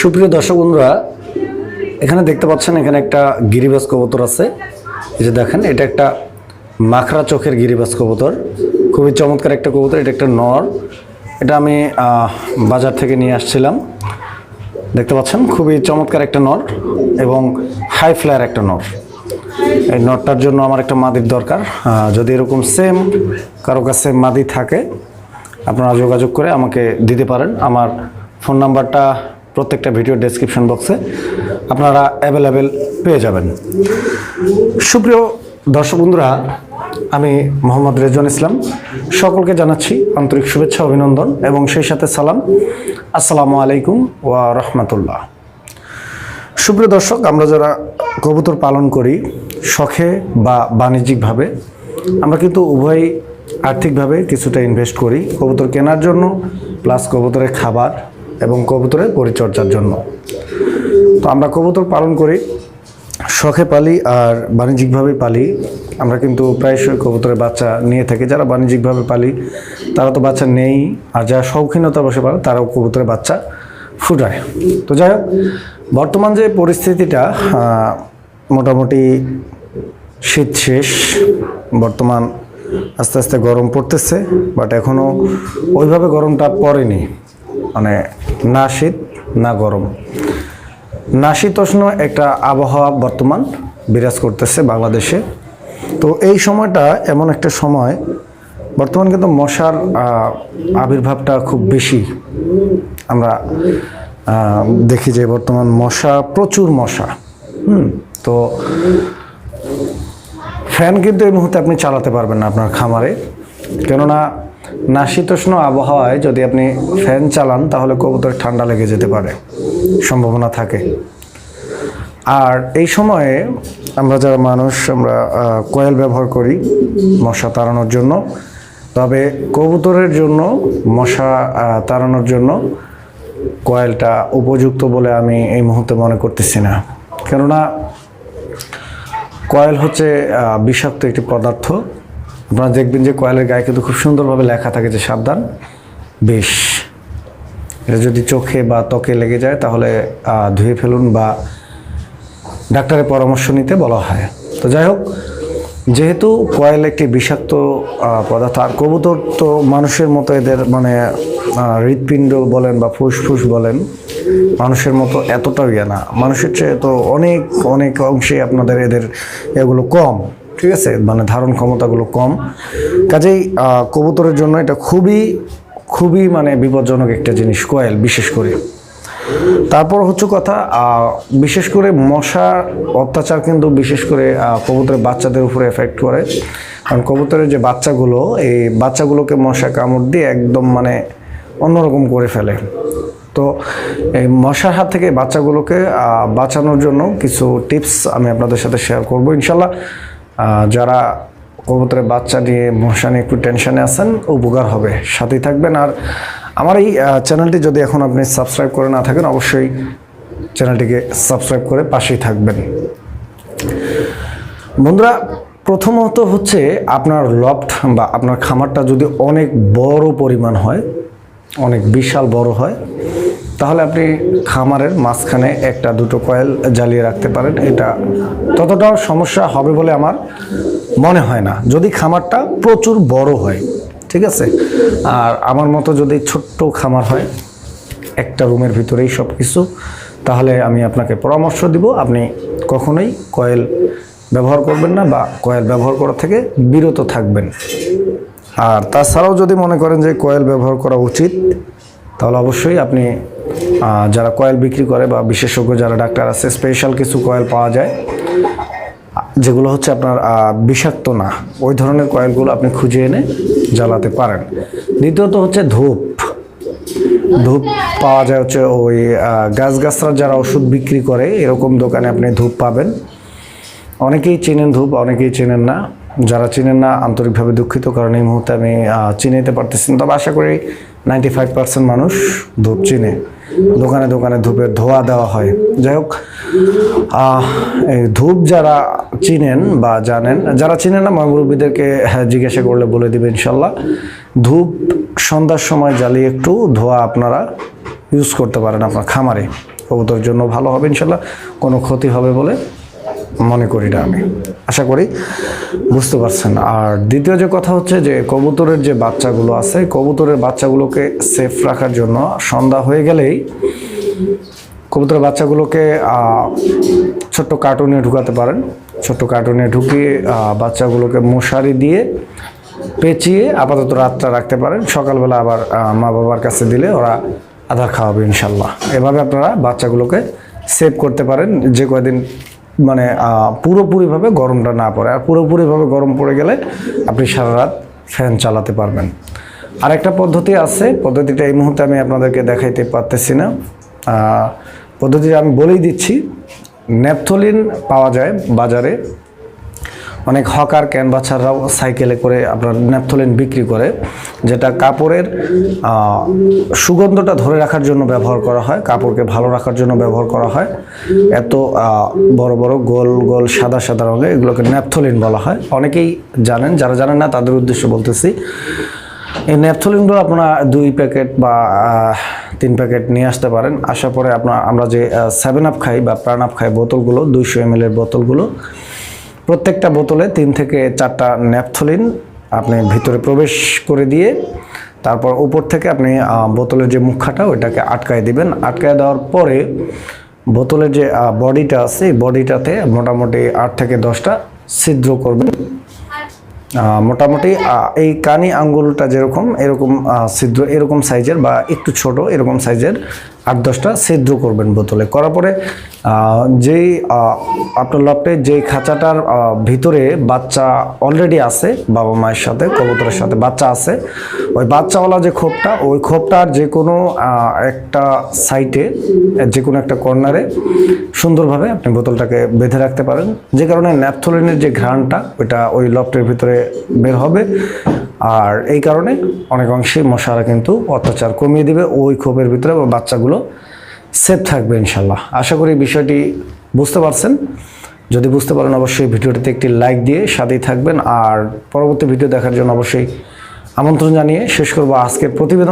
সুপ্রিয় দর্শক বন্ধুরা, এখানে দেখতে পাচ্ছেন, এখানে একটা গিরিবাস কবুতর আছে। এই যে দেখেন, এটা একটা মাখরা চোখের গিরিবাস কবুতর। খুবই চমৎকার একটা কবুতর, এটা একটা নর। এটা আমি বাজার থেকে নিয়ে আসছিলাম। দেখতে পাচ্ছেন, খুবই চমৎকার একটা নর এবং হাই ফ্লায়ার একটা নর। এই নটটার জন্য আমার একটা মাদির দরকার। যদি এরকম সেম কারও কাছে মাদি থাকে, আপনারা যোগাযোগ করে আমাকে দিতে পারেন। আমার ফোন নাম্বারটা প্রত্যেকটা ভিডিও ডেসক্রিপশন বক্সে আপনারা অ্যাভেলেবেল পেয়ে যাবেন। সুপ্রিয় দর্শক বন্ধুরা, আমি মোহাম্মদ রেজন ইসলাম। সকলকে জানাচ্ছি আন্তরিক শুভেচ্ছা, অভিনন্দন এবং সেই সাথে সালাম। আসসালামু আলাইকুম ওয়া রহমতুল্লাহ। সুপ্রিয় দর্শক, আমরা যারা কবুতর পালন করি, শখে বা বাণিজ্যিকভাবে, আমরা কিন্তু উভয় আর্থিকভাবে কিছুটা ইনভেস্ট করি কবুতর কেনার জন্য প্লাস কবুতরের খাবার এবং কবুতরের পরিচর্যার জন্য। তো আমরা কবুতর পালন করি, শখে পালি আর বাণিজ্যিকভাবে পালি। আমরা কিন্তু প্রায়শই কবুতরের বাচ্চা নিয়ে থাকি। যারা বাণিজ্যিকভাবে পালি, তারা তো বাচ্চা নেই। আর যারা শৌখিনতা বসে পারে তারাও কবুতরের বাচ্চা ফুটায়। তো যাই হোক, বর্তমান যে পরিস্থিতিটা মোটামুটি শীত শেষ। বর্তমান আস্তে আস্তে গরম পড়তেছে বাট এখনও ওইভাবে গরমটা পড়েনি। মানে না শীত না গরম? নাশীতোষ্ণ একটা আবহাওয়া বর্তমান বিরাজ করতেছে বাংলাদেশে। তো এই সময়টা এমন একটা সময়, বর্তমান কিন্তু মশার আবির্ভাবটা খুব বেশি। আমরা দেখি যে বর্তমান মশা, প্রচুর মশা। হুম, তো ফ্যান কিন্তু এই মুহূর্তে আপনি চালাতে পারবেন না আপনার খামারে। কেননা নাশীতোষ্ণ আবহাওয়ায় যদি আপনি ফ্যান চালান, তাহলে কবুতর ঠান্ডা লেগে যেতে পারে। সম্ভাবনা থাকে। আর এই সময়ে আমরা যারা মানুষ, আমরা কয়েল ব্যবহার করি মশা তাড়ানোর জন্য। তবে কবুতরের জন্য, মশা তাড়ানোর জন্য কয়েলটা উপযুক্ত বলে আমি এই মুহূর্তে মনে করতেছি না। কেননা কয়েল হচ্ছে বিষাক্ত একটি পদার্থ। আপনারা দেখবেন যে কয়েলের গায়ে কিন্তু খুব সুন্দরভাবে লেখা থাকে যে সাবধান, বেশ। এটা যদি চোখে বা ত্বকে লেগে যায় তাহলে ধুয়ে ফেলুন বা ডাক্তারের পরামর্শ নিতে বলা হয়। তো যাই হোক, যেহেতু কয়েল একটি বিষাক্ত পদার্থ, আর কবুতর তো মানুষের মতো এদের মানে হৃৎপিণ্ড বলেন বা ফুসফুস বলেন, মানুষের মতো এতটাও ইয়ে না। মানুষের চেয়ে তো অনেক অনেক অংশে আপনাদের এদের এগুলো কম। ঠিক আছে? মানে ধারণ ক্ষমতাগুলো কম। কাজেই কবুতরের জন্য এটা খুবই খুবই মানে বিপজ্জনক একটা জিনিস, কয়েল বিশেষ করে। তারপর হচ্ছে কথা বিশেষ করে মশার অত্যাচার কিন্তু বিশেষ করে কবুতরের বাচ্চাদের উপরে এফেক্ট করে। কারণ কবুতরের যে বাচ্চাগুলো, এই বাচ্চাগুলোকে মশা কামড় দিয়ে একদম মানে অন্যরকম করে ফেলে। তো, এই মশার হাত থেকে বাচ্চাগুলোকে বাঁচানোর জন্য কিছু টিপস আমি আপনাদের সাথে শেয়ার করব। ইনশাল্লাহ যারা কবুতরের বাচ্চা নিয়ে মশা নিয়ে একটু টেনশনে আছেন, উপকার হবে। সাথেই থাকবেন। আর আমার এই চ্যানেলটি যদি এখন আপনি সাবস্ক্রাইব করে না থাকেন, অবশ্যই চ্যানেলটিকে সাবস্ক্রাইব করে পাশেই থাকবেন। বন্ধুরা, প্রথমত হচ্ছে আপনার লফট বা আপনার খামারটা যদি অনেক বড় পরিমাণ হয়, অনেক বিশাল বড় হয় তাহলে আপনি খামারের মাঝখানে একটা দুটো কয়েল জ্বালিয়ে রাখতে পারেন। এটা ততটাও সমস্যা হবে বলে আমার মনে হয় না। যদি খামারটা প্রচুর বড় হয়, ঠিক আছে? আর আমার মতো যদি ছোট্ট খামার হয়, একটা রুমের ভিতরেই সব কিছু তাহলে আমি আপনাকে পরামর্শ দিব। আপনি কখনোই কয়েল ব্যবহার করবেন না বা কয়েল ব্যবহার করা থেকে বিরত থাকবেন। আর তাছাড়াও যদি মনে করেন যে কয়েল ব্যবহার করা উচিত তাহলে অবশ্যই আপনি যারা কয়েল বিক্রি করে বা বিশেষজ্ঞ যারা ডাক্তার আছে স্পেশাল কিছু কয়েল পাওয়া যায়। যেগুলো হচ্ছে আপনার বিষাক্ত না। ওই ধরনের কয়েলগুলো আপনি খুঁজে এনে জ্বালাতে পারেন। দ্বিতীয়ত হচ্ছে ধূপ। ধূপ পাওয়া যায় হচ্ছে ওই আহ, গাছগাছরার যারা ওষুধ বিক্রি করে এরকম দোকানে আপনি ধূপ পাবেন। অনেকেই চেনেন ধূপ অনেকেই চেনেন না। যারা চেনেন না আন্তরিকভাবে দুঃখিত কারণ এই মুহূর্তে আমি আহ, চিনাইতে পারতেছি তবে আশা করি নাইনটি ফাইভ পার্সেন্ট মানুষ ধূপ চিনে। দোকানে দোকানে ধূপের ধোয়া দেওয়া হয়। যাই হোক এই ধূপ যারা চিনেন বা জানেন যারা চিনেন না ময়মুরব্বীদেরকে হ্যাঁ, জিজ্ঞাসা করলে বলে দিবে ইনশাল্লাহ। ধূপ সন্ধ্যার সময় জ্বালিয়ে একটু ধোয়া আপনারা ইউজ করতে পারেন আপনার খামারে। কবুতর জন্য ভালো হবে ইনশাল্লাহ কোনো ক্ষতি হবে বলে মনে করি না আমি। আশা করি বুঝতে পারছেন। আর দ্বিতীয় যে কথা হচ্ছে যে, কবুতরের যে বাচ্চাগুলো আছে, কবুতরের বাচ্চাগুলোকে সেফ রাখার জন্য সন্ধ্যা হয়ে গেলেই কবুতরের বাচ্চাগুলোকে ছোট্ট কার্টুনে ঢুকাতে পারেন। ছোট্ট কার্টুনে ঢুকিয়ে বাচ্চাগুলোকে মশারি দিয়ে পেঁচিয়ে আপাতত রাতটা রাখতে পারেন। সকালবেলা আবার মা বাবার কাছে দিলে ওরা আধার খাওয়াবে ইনশাল্লাহ এভাবে আপনারা বাচ্চাগুলোকে সেভ করতে পারেন। যে কয়দিন মানে পুরোপুরিভাবে গরমটা না পড়ে। আর পুরোপুরিভাবে গরম পড়ে গেলে আপনি সারা রাত ফ্যান চালাতে পারবেন। আরেকটা পদ্ধতি আছে। পদ্ধতিটা এই মুহূর্তে আমি আপনাদেরকে দেখাইতে পারতেছি না। পদ্ধতিটা আমি বলেই দিচ্ছি। ন্যাপথলিন পাওয়া যায় বাজারে। অনেক হকার ক্যানভাসাররাও সাইকেলে করে আপনার ন্যাপথলিন বিক্রি করে, যেটা কাপড়ের সুগন্ধটা ধরে রাখার জন্য ব্যবহার করা হয়, কাপড়কে ভালো রাখার জন্য ব্যবহার করা হয়। এত বড় বড়, গোল গোল, সাদা সাদা রঙের এগুলোকে ন্যাপথলিন বলা হয়। অনেকেই জানেন, যারা জানেন না, তাদের উদ্দেশ্যে বলতেছি, এই ন্যাপথলিনগুলো আপনারা দুই প্যাকেট বা তিন প্যাকেট নিয়ে আসতে পারেন। আসার পরে আপনার, আমরা যে সেভেন আপ খাই বা প্রাণ আপ খাই বোতলগুলো, দুইশো এম বোতলগুলো প্রত্যেকটা বোতলে তিন থেকে চারটা ন্যাপথলিন আপনি ভিতরে প্রবেশ করে দিয়ে তারপর উপর থেকে আপনি বোতলের যে মুখাটা ওইটাকে আটকায় দিবেন। আটকায় দেওয়ার পরে বোতলের যে বডিটা আছে, এই বডিটাতে মোটামুটি আট থেকে দশটা ছিদ্র করবেন। মোটামুটি এই কানি আঙ্গুলটা যেরকম, এরকম ছিদ্র, এরকম সাইজের বা একটু ছোট, এরকম সাইজের আট দশটা ছিদ্র করবেন বোতলে। করার পরে যেই আপনার লপটে যেই খাঁচাটার ভিতরে বাচ্চা অলরেডি আছে, বাবা মায়ের সাথে, কবুতরের সাথে বাচ্চা আছে, ওই বাচ্চাওয়ালা যে খোপটা, ওই খোপটার যে কোনো একটা সাইটে যে কোনো একটা কর্নারে সুন্দরভাবে আপনি বোতলটাকে বেঁধে রাখতে পারেন। যে কারণে ন্যাপথলিনের যে ঘ্রাণটা, ওইটা ওই লফটের ভিতরে বের হবে। আর এই কারণে অনেক অংশে মশারা কিন্তু অত্যাচার কমিয়ে দিবে ওই ক্ষোভের ভিতরে বাচ্চাগুলো সেফ থাকবে ইনশাল্লাহ। আশা করি বিষয়টি বুঝতে পারছেন। যদি বুঝতে পারেন অবশ্যই ভিডিওটিতে একটি লাইক দিয়ে সাথেই থাকবেন। আর পরবর্তী ভিডিও দেখার জন্য অবশ্যই আমন্ত্রণ জানিয়ে শেষ করব আজকের প্রতিবেদন।